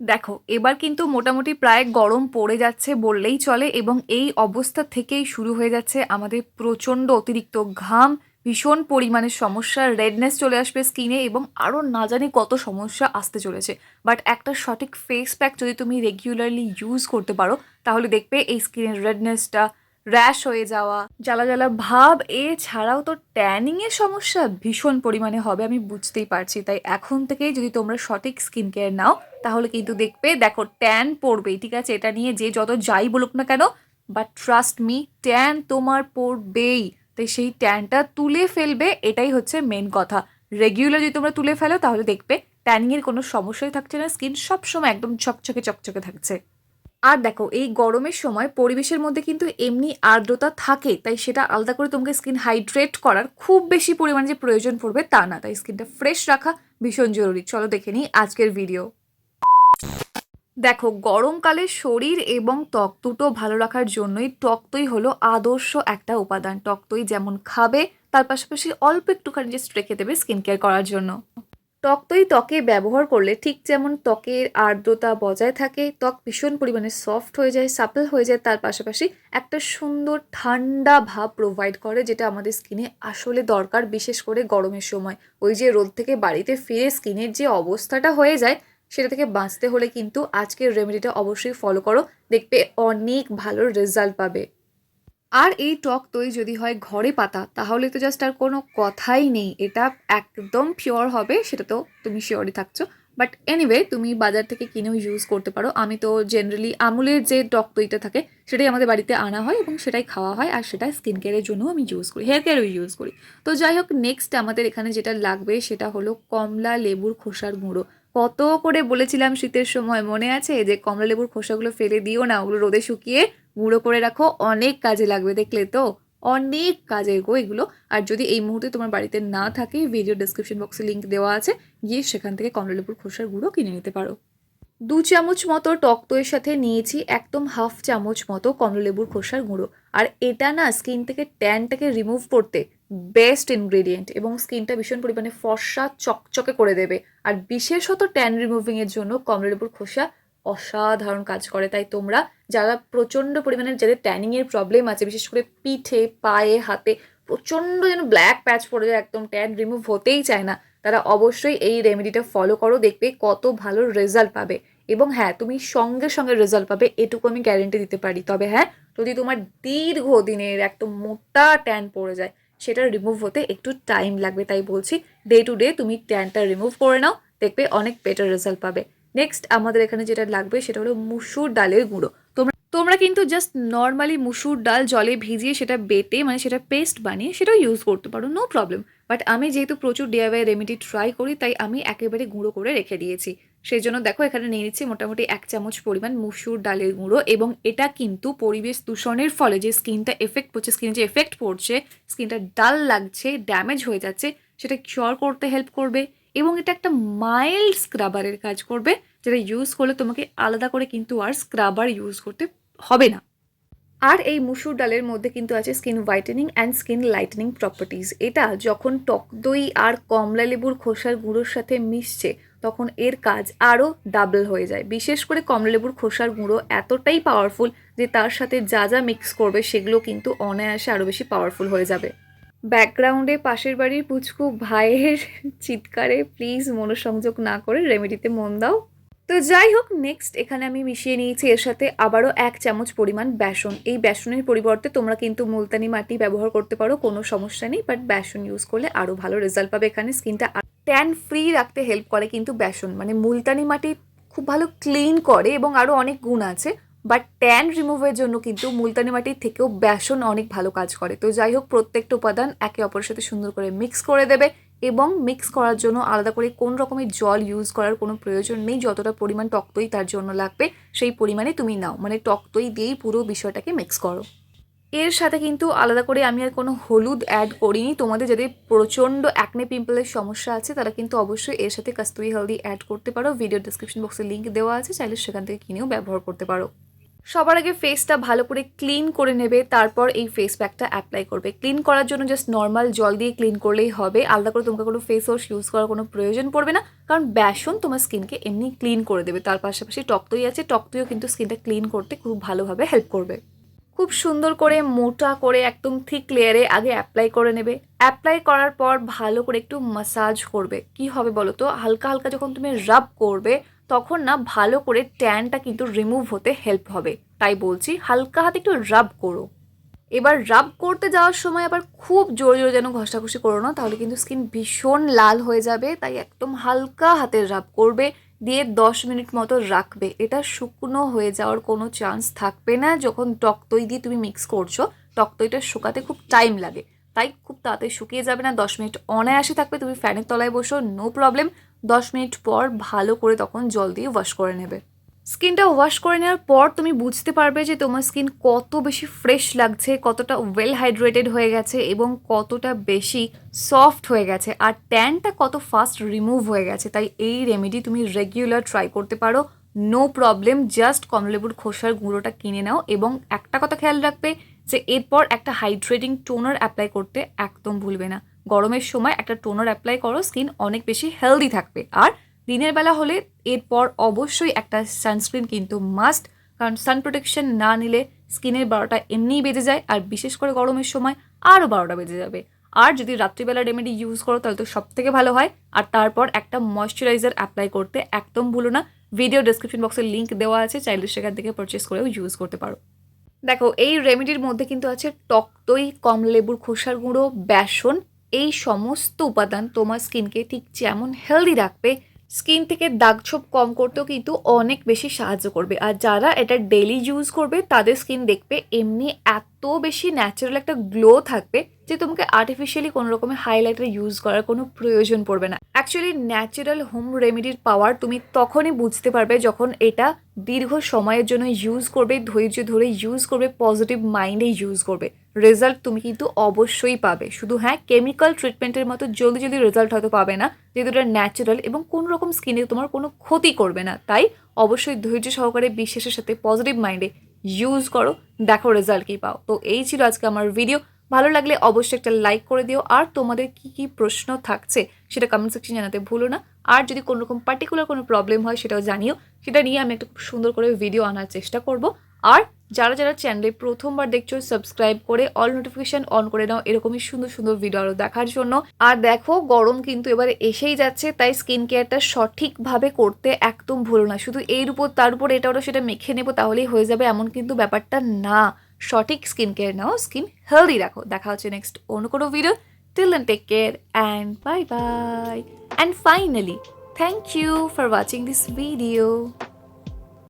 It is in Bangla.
দেখো, এবার কিন্তু মোটামুটি প্রায় গরম পড়ে যাচ্ছে বললেই চলে এবং এই অবস্থা থেকেই শুরু হয়ে যাচ্ছে আমাদের প্রচণ্ড অতিরিক্ত ঘাম, ভীষণ পরিমাণে সমস্যা রেডনেস চলে আসবে স্কিনে এবং আরও না জানি কত সমস্যা আসতে চলেছে। বাট একটা সঠিক ফেস প্যাক যদি তুমি রেগুলারলি ইউজ করতে পারো, তাহলে দেখবে এই স্কিনের রেডনেসটা র্যাশ হয়ে যাওয়া, জ্বালা জ্বালা ভাব, এছাড়াও তো ট্যানিংয়ের সমস্যা ভীষণ পরিমাণে হবে, আমি বুঝতেই পারছি। তাই এখন থেকেই যদি তোমরা সঠিক স্কিন কেয়ার নাও, তাহলে কিন্তু দেখবে, দেখো ট্যান পড়বেই, ঠিক আছে? এটা নিয়ে যে যত যাই বলুক না কেন বাট ট্রাস্ট মি ট্যান তোমার পড়বেই। তাই সেই ট্যানটা তুলে ফেলবে, এটাই হচ্ছে মেন কথা। রেগুলার যদি তোমরা তুলে ফেলো, তাহলে দেখবে ট্যানিংয়ের কোনো সমস্যাই থাকছে না স্কিন সবসময় একদম চকচকে চকচকে থাকছে। আর দেখো, এই গরমের সময় পরিবেশের মধ্যে কিন্তু এমনি আর্দ্রতা থাকে, তাই সেটা আলাদা করে তোমাকে স্কিন হাইড্রেট করার খুব বেশি পরিমাণে যে প্রয়োজন পড়বে তা না। তাই স্কিনটা ফ্রেশ রাখা ভীষণ জরুরি। চলো দেখে নিই আজকের ভিডিও দেখো, গরমকালে শরীর এবং ত্বক দুটো ভালো রাখার জন্যই টকদই হলো আদর্শ একটা উপাদান। টকদই যেমন খাবে, তার পাশাপাশি অল্প একটুখানি জাস্ট রেখে দেবে স্কিন কেয়ার করার জন্য। টকদই ত্বকে ব্যবহার করলে ঠিক যেমন ত্বকের আর্দ্রতা বজায় থাকে, ত্বক ভীষণ পরিমাণে সফট হয়ে যায় সাপল হয়ে যায়, তার পাশাপাশি একটা সুন্দর ঠান্ডা ভাব প্রোভাইড করে যেটা আমাদের স্কিনে আসলে দরকার, বিশেষ করে গরমের সময়। ওই যে রোদ থেকে বাড়িতে ফিরে স্কিনের যে অবস্থাটা হয়ে যায়, সেটা থেকে বাঁচতে হলে কিন্তু আজকের রেমেডিটা অবশ্যই ফলো করো। দেখবে অনেক ভালো রেজাল্ট পাবে। আর এই টক দই যদি হয় ঘরে পাতা, তাহলে তো জাস্ট আর কোনো কথাই নেই। এটা একদম পিওর হবে, সেটা তো তুমি শিওরই থাকছো। বাট এনিওয়ে তুমি বাজার থেকে কিনেও ইউজ করতে পারো। আমি তো জেনারেলি আমুলের যে টক দইটা থাকে, সেটাই আমাদের বাড়িতে আনা হয় এবং সেটাই খাওয়া হয়। আর সেটা স্কিন কেয়ারের জন্য আমি ইউজ করি হেয়ার কেয়ারও ইউজ করি। তো যাই হোক নেক্সট আমাদের এখানে যেটা লাগবে, সেটা হলো কমলা লেবুর খোসার গুঁড়ো। কত করে বলেছিলাম শীতের সময়, মনে আছে? যে কমলা লেবুর খোসাগুলো ফেলে দিও না, ওগুলো রোদে শুকিয়ে গুঁড়ো করে রাখো, অনেক কাজে লাগবে, দেখলে তো? অনেক কাজের গো এগুলো। আর যদি এই মুহূর্তে তোমার বাড়িতে না থাকে ভিডিও ডিসক্রিপশন বক্সে লিঙ্ক দেওয়া আছে, গিয়ে সেখান থেকে কমলা লেবুর খোসার গুঁড়ো কিনে নিতে পারো। দু চামচ মতো টক দইয়ের সাথে নিয়েছি একদম হাফ চামচ মতো কমলালেবুর খোসার গুঁড়ো। আর এটা না স্কিন থেকে ট্যানটাকে রিমুভ করতে বেস্ট ইনগ্রেডিয়েন্ট এবং স্কিনটা ভীষণ পরিমাণে ফর্সা, চকচকে করে দেবে। আর বিশেষত ট্যান রিমুভিংয়ের জন্য কমলালেবুর খোসা অসাধারণ কাজ করে। তাই তোমরা যারা প্রচণ্ড পরিমাণে যাদের ট্যানিংয়ের প্রবলেম আছে, বিশেষ করে পিঠে, পায়ে, হাতে প্রচণ্ড যেন ব্ল্যাক প্যাচ পড়ে যায়, একদম ট্যান রিমুভ হতেই চায় না, তারা অবশ্যই এই রেমেডিটা ফলো করো, দেখবে কত ভালো রেজাল্ট পাবে। এবং হ্যাঁ তুমি সঙ্গে সঙ্গে রেজাল্ট পাবে, এটুকু আমি গ্যারেন্টি দিতে পারি। তবে হ্যাঁ যদি তোমার দীর্ঘদিনের একদম মোটা ট্যান পড়ে যায়, সেটা রিমুভ হতে একটু টাইম লাগবে। তাই বলছি ডে টু ডে তুমি ট্যানটা রিমুভ করে নাও, দেখবে অনেক বেটার রেজাল্ট পাবে। নেক্সট আমাদের এখানে যেটা লাগবে সেটা হলো মুসুর ডালের গুঁড়ো। তোমরা তোমরা কিন্তু জাস্ট নর্মালি মুসুর ডাল জলে ভিজিয়ে সেটা বেটে মানে সেটা পেস্ট বানিয়ে সেটাও ইউজ করতে পারো নো প্রবলেম বাট আমি যেহেতু প্রচুর ডিআইওয়াই রেমেডি ট্রাই করি, তাই আমি একেবারে গুঁড়ো করে রেখে দিয়েছি। সেই জন্য দেখো, এখানে নিয়ে নিচ্ছি মোটামুটি এক চামচ পরিমাণ মুসুর ডালের গুঁড়ো এবং এটা কিন্তু পরিবেশ দূষণের ফলে যে স্কিনটা এফেক্ট পড়ছে স্কিনে যে এফেক্ট পড়ছে স্কিনটা ডাল লাগছে ড্যামেজ হয়ে যাচ্ছে, সেটা কিওর করতে হেল্প করবে। এবং এটা একটা মাইল্ড স্ক্রাবারের কাজ করবে, যেটা ইউজ করলে তোমাকে আলাদা করে কিন্তু আর স্ক্রাবার ইউজ করতে হবে না। আর এই মুসুর ডালের মধ্যে কিন্তু আছে skin whitening and skin lightening properties এটা যখন টক দই আর কমলা লেবুর খোসার গুঁড়োর সাথে মিশছে, তখন এর কাজ আরও ডাবল হয়ে যায়। বিশেষ করে কমলা লেবুর খোসার গুঁড়ো এতটাই পাওয়ারফুল যে তার সাথে যা যা মিক্স করবে, সেগুলো কিন্তু অনায়াসে আরও বেশি পাওয়ারফুল হয়ে যাবে। ব্যাকগ্রাউন্ডে পাশের বাড়ির পুচকু ভাইয়ের চিৎকারে প্লিজ মনোসংযোগ না করে রেমেডিতে মন দাও। তো যাই হোক নেক্সট এখানে আমি মিশিয়ে নিয়েছি এর সাথে আবারও এক চামচ পরিমাণ বেসন। এই বেসনের পরিবর্তে তোমরা কিন্তু মুলতানি মাটি ব্যবহার করতে পারো, কোনো সমস্যা নেই বাট বেসন ইউজ করলে আরও ভালো রেজাল্ট পাবে এখানে। স্কিনটা ট্যান ফ্রি রাখতে হেল্প করে কিন্তু বেসন। মানে মুলতানি মাটি খুব ভালো ক্লিন করে এবং আরও অনেক গুণ আছে। বাট ট্যান রিমুভের জন্য কিন্তু মুলতানি মাটির থেকেও বেসন অনেক ভালো কাজ করে। তো যাই হোক, প্রত্যেকটা উপাদান একে অপরের সাথে সুন্দর করে মিক্স করে দেবে এবং মিক্স করার জন্য আলাদা করে কোন রকমের জল ইউজ করার কোনো প্রয়োজন নেই, যতটা পরিমাণ টক দই তার জন্য লাগবে, সেই পরিমাণে তুমি নাও। মানে টক দই দিয়েই পুরো বিষয়টাকে মিক্স করো। এর সাথে কিন্তু আলাদা করে আমি আর কোনো হলুদ অ্যাড করিনি। তোমাদের যাদের প্রচণ্ড অ্যাকনে পিম্পলের সমস্যা আছে, তারা কিন্তু অবশ্যই এর সাথে কাস্তুরি হলদি অ্যাড করতে পারো। ভিডিও ডিসক্রিপশন বক্সে লিঙ্ক দেওয়া আছে, চাইলে সেখান থেকে কিনেও ব্যবহার করতে পারো। সবার আগে ফেসটা ভালো করে ক্লিন করে নেবে, তারপর এই ফেস প্যাকটা অ্যাপ্লাই করবে। ক্লিন করার জন্য জাস্ট নর্মাল জল দিয়ে ক্লিন করলেই হবে। আলাদা করে তোমাকে কোনো ফেস ওয়াশ ইউজ করার কোনো প্রয়োজন পড়বে না, কারণ বেসন তোমার স্কিনকে এমনি ক্লিন করে দেবে। তার পাশাপাশি টকতই আছে টকতইও কিন্তু স্কিনটা ক্লিন করতে খুব ভালোভাবে হেল্প করবে। খুব সুন্দর করে মোটা করে একদম থিক লেয়ারে আগে অ্যাপ্লাই করে নেবে। অ্যাপ্লাই করার পর ভালো করে একটু মাসাজ করবে। কি হবে বলো তো? হালকা হালকা যখন তুমি রাব করবে তখন না ভালো করে ট্যানটা কিন্তু রিমুভ হতে হেল্প হবে। তাই বলছি হালকা হাতে একটু রাব করো। এবার রাব করতে যাওয়ার সময় আবার খুব জোরে জোরে যেন ঘষাঘষি করো না, তাহলে কিন্তু স্কিন ভীষণ লাল হয়ে যাবে, তাই একদম হালকা হাতে রাব করবে, দিয়ে দশ মিনিট মতো রাখবে। এটা শুকনো হয়ে যাওয়ার কোনো চান্স থাকবে না, যখন টক দই দিয়ে তুমি মিক্স করছ, টক দইটা শুকাতে খুব টাইম লাগে। তাই খুব তাড়াতাড়ি শুকিয়ে যাবে না, দশ মিনিট অনায়াসে থাকবে, তুমি ফ্যানের তলায় বসো নো প্রবলেম দশ মিনিট পর ভালো করে তখন জল দিয়ে ওয়াশ করে নেবে। স্কিনটা ওয়াশ করে নেওয়ার পর তুমি বুঝতে পারবে যে তোমার স্কিন কত বেশি ফ্রেশ লাগছে, কতটা ওয়েল হাইড্রেটেড হয়ে গেছে এবং কতটা বেশি সফট হয়ে গেছে। আর ট্যানটা কত ফাস্ট রিমুভ হয়ে গেছে। তাই এই রেমেডি তুমি রেগুলার ট্রাই করতে পারো। নো প্রবলেম জাস্ট কমলেবুর খোসার গুঁড়োটা কিনে নাও এবং একটা কথা খেয়াল রাখবে যে এরপর একটা হাইড্রেটিং টোনার অ্যাপ্লাই করতে একদম ভুলবে না। গরমের সময় একটা টোনার অ্যাপ্লাই করো স্কিন অনেক বেশি হেলদি থাকবে। আর দিনের বেলা হলে এরপর অবশ্যই একটা সানস্ক্রিন কিন্তু মাস্ট কারণ সান প্রোটেকশন না নিলে স্কিনের বারোটা এমনিই বেজে যায়, আর বিশেষ করে গরমের সময় আরও বারোটা বেজে যাবে। আর যদি রাত্রিবেলা রেমেডি ইউজ করো, তাহলে তো সব থেকে ভালো হয়। আর তারপর একটা ময়শ্চারাইজার অ্যাপ্লাই করতে একদম ভুলো না। ভিডিও ডিসক্রিপশন বক্সে লিঙ্ক দেওয়া আছে, চাইলে সেখান থেকে পারচেস করেও ইউজ করতে পারো। দেখো, এই রেমেডির মধ্যে কিন্তু আছে টক দই কমলেবুর খোসার গুঁড়ো, বেসন এই সমস্ত উপাদান তোমার স্কিনকে ঠিক যেমন হেলদি রাখবে, স্কিন থেকে দাগছোপ কম করতেও কিন্তু অনেক বেশি সাহায্য করবে। আর যারা এটা ডেলি ইউজ করবে, তাদের স্কিন দেখবে এমনি এত বেশি ন্যাচারাল একটা গ্লো থাকবে যে তোমাকে আর্টিফিশিয়ালি কোনো রকমের হাইলাইটার ইউজ করার কোনো প্রয়োজন পড়বে না। অ্যাকচুয়ালি ন্যাচারাল হোম রেমেডির পাওয়ার তুমি তখনই বুঝতে পারবে যখন এটা দীর্ঘ সময়ের জন্য ইউজ করবে, ধৈর্য ধরে ইউজ করবে পজিটিভ মাইন্ডে ইউজ করবে। রেজাল্ট তুমি কিন্তু অবশ্যই পাবে। শুধু হ্যাঁ কেমিক্যাল ট্রিটমেন্টের মতো জলদি জলদি রেজাল্ট হয়তো পাবে না, যেহেতু এটা ন্যাচারাল এবং কোনো রকম স্কিনে তোমার কোনো ক্ষতি করবে না। তাই অবশ্যই ধৈর্য সহকারে বিশ্বাসের সাথে পজিটিভ মাইন্ডে ইউজ করো, দেখো রেজাল্ট কী পাও। তো এই ছিল আজকে আমার ভিডিও ভালো লাগলে অবশ্যই একটা লাইক করে দিও। আর তোমাদের কি কি প্রশ্ন থাকছে, সেটা কমেন্ট সেকশন জানাতে ভুলো না। আর যদি কোনো রকম পার্টিকুলার কোনো প্রবলেম হয়, সেটাও জানিও। সেটা নিয়ে আমি একটা খুব সুন্দর করে ভিডিও আনার চেষ্টা করব। আর যারা যারা চ্যানেলে প্রথমবার দেখছ সাবস্ক্রাইব করে অল নোটিফিকেশান অন করে নাও। এরকমই সুন্দর সুন্দর ভিডিও আরও দেখার জন্য। আর দেখো, গরম কিন্তু এবারে এসেই যাচ্ছে, তাই স্কিন কেয়ারটা সঠিকভাবে করতে একদম ভুলো না। শুধু এর উপর, তার উপর এটা ওটা সেটা মেখে নেব, তাহলেই হয়ে যাবে, এমন কিন্তু ব্যাপারটা না। সঠিক স্কিন কেয়ার নাও স্কিন হেলদি রাখো। দেখা হচ্ছে নেক্সট অন্য কোনো video till then take care and bye bye and finally thank you for watching this video